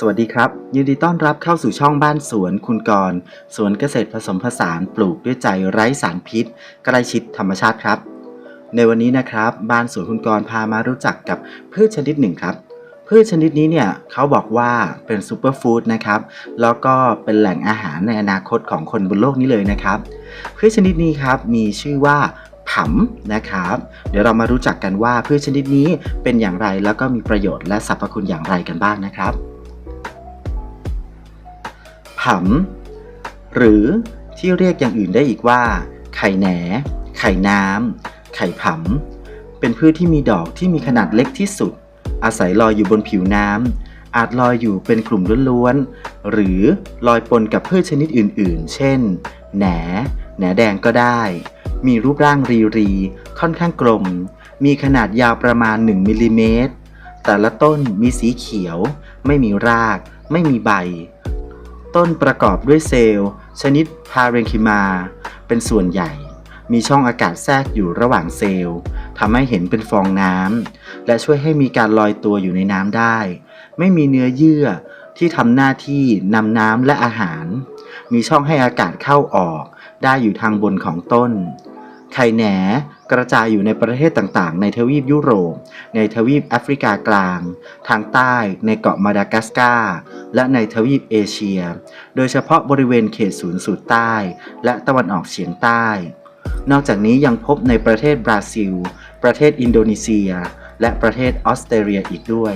สวัสดีครับ ยินดีต้อนรับเข้าสู่ช่องบ้านสวนคุณกรสวนเกษตรผสมผสานปลูกด้วยใจไร้สารพิษ ใกล้ชิดธรรมชาติครับ ในวันนี้นะครับ บ้านสวนคุณกรพามารู้จักกับพืชชนิดหนึ่งครับพืชชนิดนี้เนี่ยเขาบอกว่าเป็นซูเปอร์ฟู้ดนะครับแล้วก็เป็นแหล่งอาหารในอนาคตของคนบนโลกนี้เลยนะครับพืชชนิดนี้ครับมีชื่อว่าผำนะครับ เดี๋ยวเรามารู้จักกันว่าพืชชนิดนี้เป็นอย่างไรแล้วก็มีประโยชน์และสรรพคุณอย่างไรกันบ้างนะครับำ หรือที่เรียกอย่างอื่นได้อีกว่า ไข่แหน ไข่น้ำ ไข่ผำ เป็นพืชที่มีดอกที่มีขนาดเล็กที่สุด อาศัยลอยอยู่บนผิวน้ำ อาจลอยอยู่เป็นกลุ่มล้วนๆ หรือลอยปนกับพืชชนิดอื่นๆ เช่น แหน แหนแดงก็ได้ มีรูปร่างรีรี ค่อนข้างกลม มีขนาดยาวประมาณ 1มิลลิเมตรแต่ละต้นมีสีเขียว ไม่มีราก ไม่มีใบ ต้นประกอบด้วยเซลล์ ชนิดพาเรนคิมา เป็นส่วนใหญ่ มีช่องอากาศแทรกอยู่ระหว่างเซลล์ทำให้เห็นเป็นฟองน้ำและช่วยให้มีการลอยตัวอยู่ในน้ำได้ ไม่มีเนื้อเยื่อที่ทำหน้าที่นำน้ำและอาหาร มีช่องให้อากาศเข้าออก ได้อยู่ทางบนของต้น ไข่แหนกระจายอยู่ในประเทศต่างๆ ในทวีปยุโรป ในทวีปแอฟริกากลาง ทางใต้ ในเกาะมาดากัสการ์ และในทวีปเอเชีย โดยเฉพาะบริเวณเขตศูนย์สูตรใต้ และตะวันออกเฉียงใต้ นอกจากนี้ยังพบในประเทศบราซิล ประเทศอินโดนีเซีย และประเทศออสเตรเลียอีกด้วย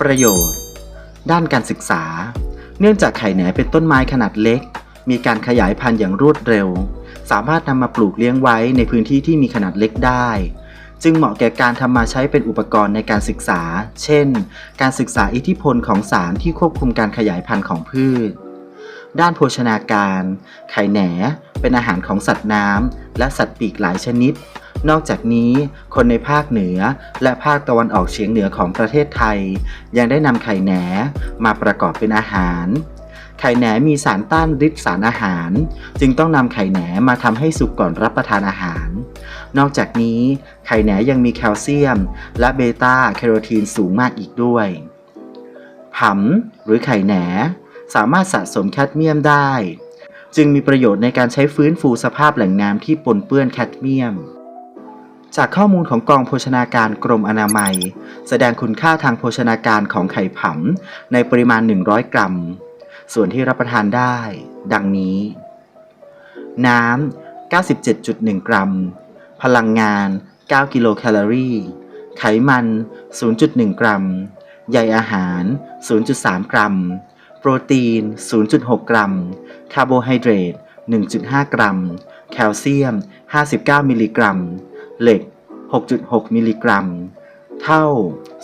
ประโยชน์ ด้านการศึกษา เนื่องจากไข่แหนเป็นต้นไม้ขนาดเล็ก มีการขยายพันธุ์อย่างรวดเร็ว สามารถนำมาปลูกเลี้ยงไว้ในพื้นที่ที่มีขนาดเล็กได้ จึงเหมาะแก่การทำมาใช้เป็นอุปกรณ์ในการศึกษา เช่น การศึกษาอิทธิพลของสารที่ควบคุมการขยายพันธุ์ของพืช ด้านโภชนาการ ไข่แหน เป็นอาหารของสัตว์น้ำและสัตว์ปีกหลายชนิด นอกจากนี้ คนในภาคเหนือและภาคตะวันออกเฉียงเหนือของประเทศไทย ยังได้นำไข่แหนมาประกอบเป็นอาหาร ไข่แหนมีสารต้านฤทธิ์สารอาหาร จึงต้องนำไข่แหนมาทำให้สุกก่อนรับประทานอาหาร นอกจากนี้ ไข่แหนยังมีแคลเซียม และเบต้าแคโรทีนสูงมากอีกด้วยผำหรือไข่แหนสามารถสะสมแคดเมียมได้ จึงมีประโยชน์ในการใช้ฟื้นฟูสภาพแหล่งน้ำที่ปนเปื้อนแคดเมียม จากข้อมูลของกองโภชนาการกรมอนามัย แสดงคุณค่าทางโภชนาการของไข่ผำในปริมาณ 100 กรัม ส่วนที่รับประทานได้ ดังนี้ น้ำ 97.1 กรัม พลังงาน 9 กิโลแคลอรี่ ไขมัน 0.1 กรัม ใยอาหาร 0.3 กรัม โปรตีน 0.6 กรัม คาร์โบไฮเดรต 1.5 กรัม แคลเซียม 59 มิลลิกรัม เหล็ก 6.6 มิลลิกรัม เท่า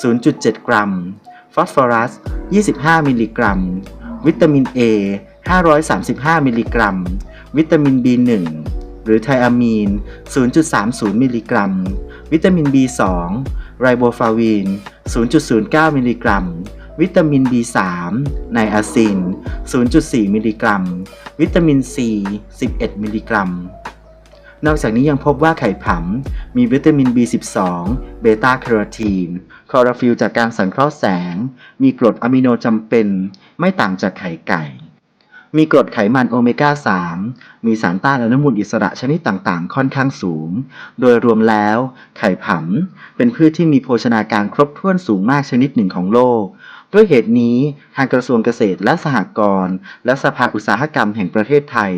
0.7 กรัม ฟอสฟอรัส 25 มิลลิกรัม วิตามิน A 535 มิลลิกรัม วิตามิน B1 หรือไทอะมีน 0.30 มิลลิกรัม วิตามิน B2 ไรโบฟลาวิน 0.09 มิลลิกรัม วิตามิน B3 ไนอาซิน 0.4 มิลลิกรัม วิตามิน C 11 มิลลิกรัม นอกจากนี้ยังพบว่าไข่ผำมีวิตามิน B12 เบต้าแคโรทีน คลอโรฟิลจากการสังเคราะห์แสง มีกรดอะมิโนจำเป็น ไม่ต่างจากไข่ไก่ มีกรดไขมันโอเมก้า 3 มีสารต้านอนุมูลอิสระชนิดต่างๆ ค่อนข้างสูง โดยรวมแล้ว ไข่ผำเป็นพืชที่มีโภชนาการครบถ้วนสูงมากชนิดหนึ่งของโลก ด้วยเหตุนี้ทางกระทรวงเกษตรและสหกรณ์และสภาอุตสาหกรรมแห่งประเทศไทย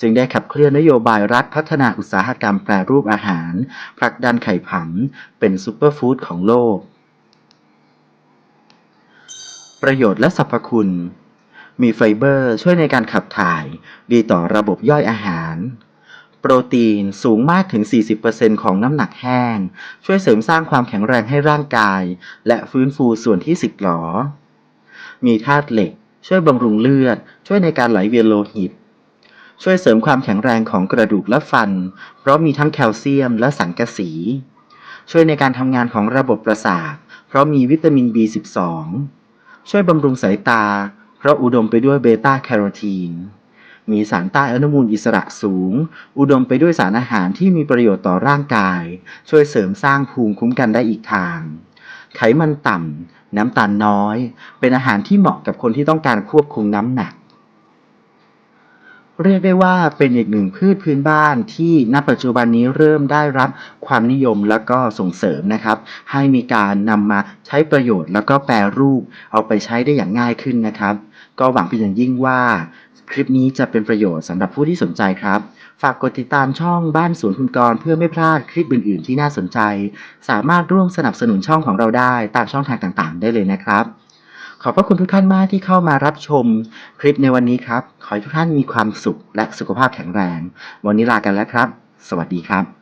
จึงได้ขับเคลื่อนนโยบายรัฐพัฒนาอุตสาหกรรมแปรรูปอาหาร ผลักดันไข่ผำเป็นซูเปอร์ฟู้ดของโลก ประโยชน์และสรรพคุณ มีไฟเบอร์ช่วยในการขับถ่าย ดีต่อระบบย่อยอาหารโปรตีนสูงมากถึง 40%ของน้ำหนักแห้ง ช่วยเสริมสร้างความแข็งแรงให้ร่างกาย และฟื้นฟูส่วนที่สึกหรอ มีธาตุเหล็ก ช่วยบำรุงเลือด ช่วยในการไหลเวียนโลหิต ช่วยเสริมความแข็งแรงของกระดูกและฟัน เพราะมีทั้งแคลเซียมและสังกะสี ช่วยในการทำงานของระบบประสาท เพราะมีวิตามิน B12 ช่วยบำรุงสายตา เพราะอุดมไปด้วยเบต้าแคโรทีนมีสารต้านอนุมูลอิสระสูง อุดมไปด้วยสารอาหารที่มีประโยชน์ต่อร่างกาย ช่วยเสริมสร้างภูมิคุ้มกันได้อีกทาง ไขมันต่ำ น้ำตาลน้อย เป็นอาหารที่เหมาะกับคนที่ต้องการควบคุมน้ำหนัก เรียกได้ว่าเป็นอีกหนึ่งพืชพื้นบ้านที่ณปัจจุบันนี้เริ่มได้รับความนิยมแล้วก็ส่งเสริมนะครับ ให้มีการนำมาใช้ประโยชน์แล้วก็แปรรูปเอาไปใช้ได้อย่างง่ายขึ้นนะครับ ก็หวังเป็นอย่างยิ่งว่าคลิปนี้จะเป็นประโยชน์สำหรับผู้ที่สนใจครับ ฝากกดติดตามช่องบ้านสวนคุณกรเพื่อไม่พลาดคลิปอื่น ๆ ที่น่าสนใจ สามารถร่วมสนับสนุนช่องของเราได้ตามช่องทางต่างๆ ได้เลยนะครับ ขอบพระคุณทุกท่านมากที่เข้ามารับชมคลิปในวันนี้ครับ ขอให้ทุกท่านมีความสุขและสุขภาพแข็งแรง วันนี้ลากันแล้วครับ สวัสดีครับ